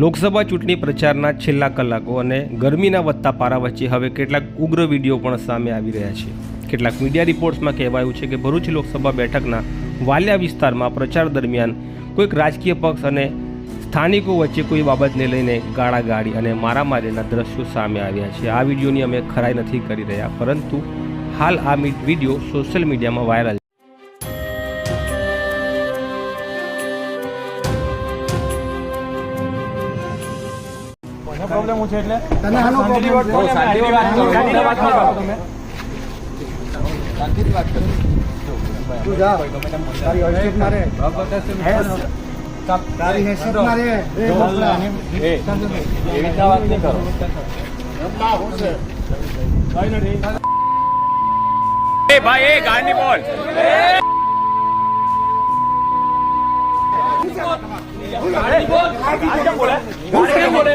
લોકસભા ચૂંટણી પ્રચારના છેલ્લા કલાકો અને ગરમીના વધતા પારા વચ્ચે હવે કેટલાક ઉગ્ર વીડિયો પણ સામે આવી રહ્યા છે. કેટલાક મીડિયા રિપોર્ટ્સમાં કહેવાયું છે કે ભરૂચ લોકસભા બેઠકના વાલિયા વિસ્તારમાં પ્રચાર દરમિયાન કોઈક રાજકીય પક્ષ અને સ્થાનિકો વચ્ચે કોઈ બાબતને લઈને ગાળાગાળી અને મારામારીના દ્રશ્યો સામે આવ્યા છે. આ વિડીયોની અમે ખરાઈ નથી કરી રહ્યા, પરંતુ હાલ આ વીડિયો સોશિયલ મીડિયામાં વાયરલ પ્રોબ્લેમ છે એટલે? તને આનો પ્રોબ્લેમ છે? શાંતિથી વાત કરો. શાંતિથી વાત કરો. તમે. શાંતિથી વાત કરો. તું જા. એ ભાઈ એ ગાંડી બોલ. ગાડી બોલ. ગાડી બોલે. ગાડી બોલે.